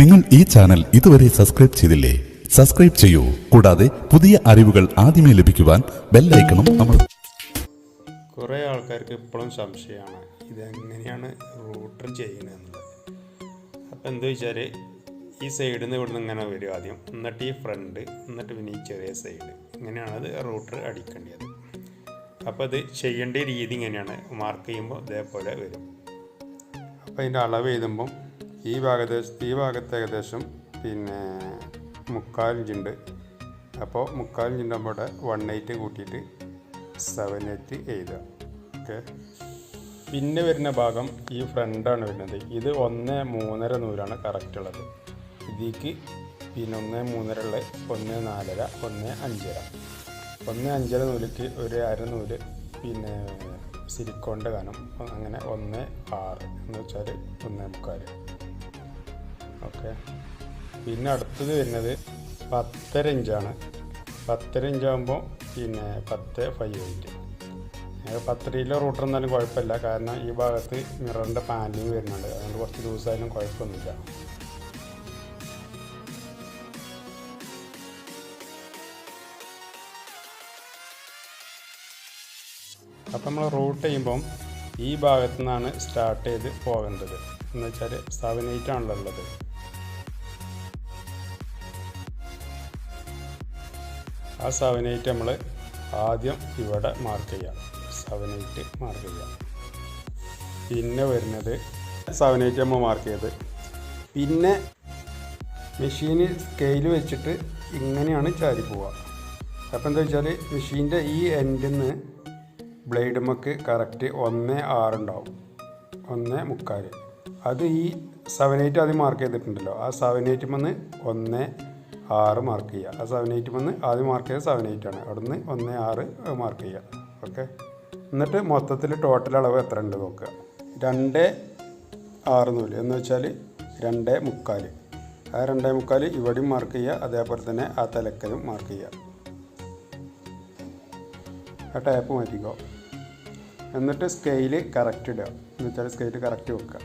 നിങ്ങൾ ഈ ചാനൽ ഇതുവരെ സബ്സ്ക്രൈബ് ചെയ്തില്ലേ? സബ്സ്ക്രൈബ് ചെയ്യൂ. കൂടാതെ പുതിയ അറിവുകൾ ആദ്യമേ ലഭിക്കുവാൻ ബെല്ലൈക്കണം നമ്മൾ കുറേ ആൾക്കാർക്ക് ഇപ്പോഴും സംശയമാണ്. ഇതെങ്ങനെയാണ് റൂട്ടർ ചെയ്യുന്നത് അപ്പോൾ എന്താ വെച്ചാൽ ഈ സൈഡിൽ നിന്ന് ഇവിടുന്ന് ഇങ്ങനെ വരും ആദ്യം. എന്നിട്ട് ഈ ഫ്രണ്ട് എന്നിട്ട് പിന്നെ ഈ ചെറിയ സൈഡ് ഇങ്ങനെയാണത് റൂട്ടർ അടിക്കേണ്ടത്. അപ്പോൾ ഇത് ചെയ്യേണ്ട രീതി ഇങ്ങനെയാണ്. മാർക്ക് ചെയ്യുമ്പോൾ ഇതേപോലെ വരും. അപ്പോൾ അതിന്റെ അളവ് എഴുതുമ്പം ഈ ഭാഗത്ത് ഈ ഭാഗത്ത് ഏകദേശം പിന്നെ മുക്കാൽ ഇഞ്ചുണ്ട് അപ്പോൾ മുക്കാൽ ഇഞ്ചിന്റെ അവിടെ വൺ എയ്റ്റ് കൂട്ടിയിട്ട് സെവൻ എയ്റ്റ് എഴുതുക. ഓക്കെ പിന്നെ വരുന്ന ഭാഗം ഈ ഫ്രണ്ടാണ് വരുന്നത്. ഇത് ഒന്ന് മൂന്നര നൂലാണ് കറക്റ്റ് ഉള്ളത്. ഇതിക്ക് പിന്നെ ഒന്ന് മൂന്നര ഉള്ള ഒന്ന് നാലര ഒന്ന് അഞ്ചര. ഒന്ന് അഞ്ചര നൂലിക്ക് ഒരു അര നൂൽ പിന്നെ സിലിക്കോണിന്റെ കനം അങ്ങനെ ഒന്ന് ആറ് എന്ന് വെച്ചാൽ ഒന്ന് മുക്കാൽ. ഓക്കെ. പിന്നെ അടുത്തത് വരുന്നത് പത്തര ഇഞ്ചാണ്. പത്തര ഇഞ്ചാകുമ്പോൾ പിന്നെ പത്ത് ഫൈവ് എയ്റ്റ് പത്തരയിലെ റൂട്ടർ എന്നാലും കുഴപ്പമില്ല. കാരണം ഈ ഭാഗത്ത് മിററിന്റെ പാനലിങ് വരുന്നുണ്ട്. അതുകൊണ്ട് കുറച്ച് ലൂസായാലും കുഴപ്പമൊന്നുമില്ല. അപ്പം നമ്മൾ റൂട്ട് ചെയ്യുമ്പം ഈ ഭാഗത്തു നിന്നാണ് സ്റ്റാർട്ട് ചെയ്ത് പോകേണ്ടത്. എന്ന് വെച്ചാൽ സെവൻ എയ്റ്റ് ആണല്ലോ ഉള്ളത്. ആ സെവൻ എയ്റ്റ് നമ്മൾ ആദ്യം ഇവിടെ മാർക്ക് ചെയ്യാം. സെവൻ എയ്റ്റ് മാർക്ക് ചെയ്യാം. പിന്നെ വരുന്നത് സെവൻ എയ്റ്റ് നമ്മൾ മാർക്ക് ചെയ്ത്. പിന്നെ മെഷീനിൽ സ്കെയിൽ വെച്ചിട്ട് ഇങ്ങനെയാണ് ചാരി പോവുക. അപ്പോൾ എന്താ വെച്ചാൽ മെഷീന്റെ ഈ എൻഡിൽ നിന്ന് ബ്ലേഡുമക്ക് കറക്റ്റ് ഒന്ന് ആറുണ്ടാവും. ഒന്ന് മുക്കാൽ അത് ഈ സെവൻ എയ്റ്റ് ആദ്യം മാർക്ക് ചെയ്തിട്ടുണ്ടല്ലോ. ആ സെവൻ എയ്റ്റ് വന്ന് ഒന്ന് ആറ് മാർക്ക് ചെയ്യുക ആ സെവൻ എയ്റ്റ് വന്ന് ആദ്യം മാർക്ക് ചെയ്ത് സെവൻ എയ്റ്റ് ആണ്. അവിടുന്ന് ഒന്ന് ആറ് മാർക്ക് ചെയ്യുക ഓക്കെ എന്നിട്ട് മൊത്തത്തിൽ ടോട്ടൽ അളവ് എത്ര ഉണ്ട് നോക്കുക രണ്ട് ആറ് നൂൽ. എന്ന് വെച്ചാൽ രണ്ട് മുക്കാൽ ആ രണ്ടേ മുക്കാൽ ഇവിടെയും മാർക്ക് ചെയ്യുക അതേപോലെ തന്നെ ആ തലക്കലും മാർക്ക് ചെയ്യുക ആ ടാപ്പ് മാറ്റിക്കോ. എന്നിട്ട് സ്കെയിൽ കറക്റ്റ് ഇടുക. എന്ന് വെച്ചാൽ സ്കെയിൽ കറക്റ്റ് വെക്കുക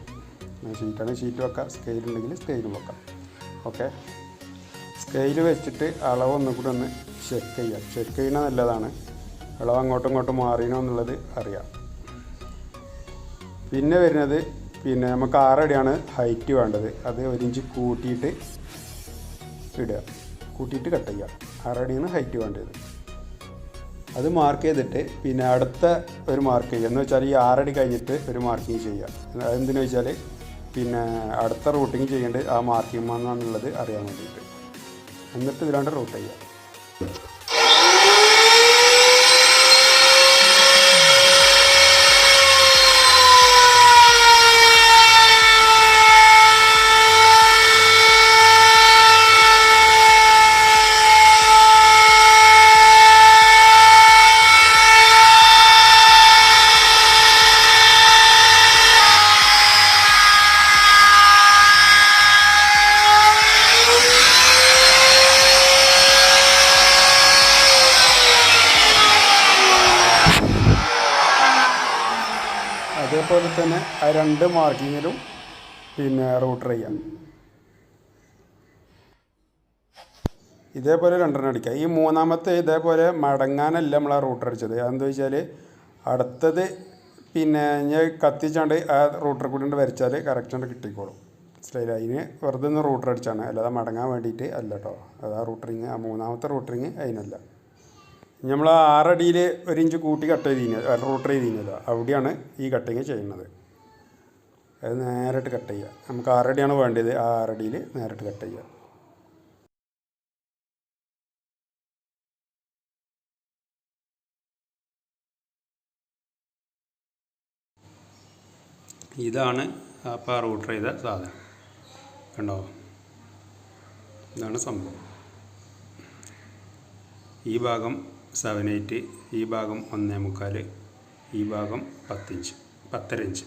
ഷീറ്റാണെങ്കിൽ ഷീറ്റ് വെക്കുക. സ്കെയിൽ ഉണ്ടെങ്കിൽ സ്കെയിൽ വെക്കാം. ഓക്കെ സ്കെയിൽ വെച്ചിട്ട് അളവ് ഒന്നും കൂടി ഒന്ന് ചെക്ക് ചെയ്യുക. ചെക്ക് ചെയ്യണ നല്ലതാണ്. അളവ് അങ്ങോട്ടും ഇങ്ങോട്ടും മാറിയണോ എന്നുള്ളത് അറിയാം. പിന്നെ വരുന്നത് പിന്നെ നമുക്ക് ആറടിയാണ് ഹൈറ്റ് വേണ്ടത്. അത് ഒരു ഇഞ്ച് കൂട്ടിയിട്ട് ഇടുക. കൂട്ടിയിട്ട് കട്ട് ചെയ്യുക. ആറടിയാണ് ഹൈറ്റ് വേണ്ടത്. അത് മാർക്ക് ചെയ്തിട്ട് പിന്നെ അടുത്ത ഒരു മാർക്ക് ചെയ്യുക. എന്ന് വെച്ചാൽ ഈ ആറടി കഴിഞ്ഞിട്ട് ഒരു മാർക്കിങ് ചെയ്യുക. അതെന്തിനു വെച്ചാൽ പിന്നെ അടുത്ത റൂട്ടിങ് ചെയ്യേണ്ടത് ആ മാർക്കിംഗ് എന്നുള്ളത് അറിയാൻ വേണ്ടിയിട്ട്. എന്നിട്ട് ഇതിലാണ്ട് റൂട്ട് ചെയ്യുക. അതേപോലെ തന്നെ ആ രണ്ട് മാർക്കിങ്ങിലും പിന്നെ റൂട്ടർ ചെയ്യാം. ഇതേപോലെ രണ്ടെണ്ണം അടിക്കുക ഈ മൂന്നാമത്തെ ഇതേപോലെ മടങ്ങാനല്ല നമ്മൾ ആ റൂട്ടർ അടിച്ചത്. അതെന്താ വെച്ചാൽ അടുത്തത് പിന്നെ ഞാൻ കത്തിച്ചാണ്ട് ആ റൂട്ടർ കൂടി വരച്ചാൽ കറക്റ്റാണ്ട് കിട്ടിക്കോളും. മനസ്സിലായില്ല? അതിന് വെറുതെ ഒന്ന് റൂട്ടർ അടിച്ചാണ്. അല്ലാതെ മടങ്ങാൻ വേണ്ടിയിട്ട് അല്ല കേട്ടോ അത് ആ റൂട്ടറിങ്. ആ മൂന്നാമത്തെ റൂട്ടറിങ് അതിനല്ല. നമ്മൾ ആറടിയിൽ ഒരു ഇഞ്ച് കൂട്ടി കട്ട് ചെയ്തിരുന്നത് റൂട്ടർ ചെയ്തിരുന്നല്ലോ അവിടെയാണ് ഈ കട്ടിങ് ചെയ്യുന്നത്. അത് നേരിട്ട് കട്ട് ചെയ്യുക നമുക്ക് ആറടിയാണ് വേണ്ടത്. ആ ആറടിയിൽ നേരിട്ട് കട്ട് ചെയ്യുക ഇതാണ് അപ്പോൾ ആ റൂട്ടർ ചെയ്ത സാധനം. കണ്ടോ? ഇതാണ് സംഭവം. ഈ ഭാഗം സെവൻ എയ്റ്റ് ഈ ഭാഗം ഒന്നേ മുക്കാൽ ഈ ഭാഗം പത്തിഞ്ച് പത്തര ഇഞ്ച്.